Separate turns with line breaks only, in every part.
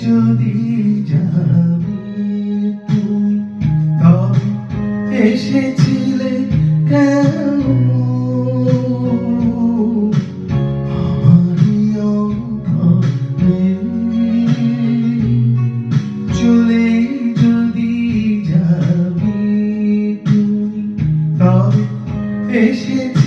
যদি যাবি তুই তবে এসেছিলে কেন চলে যদি যাবি তুই তবে এসেছিলে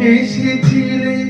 eşitilir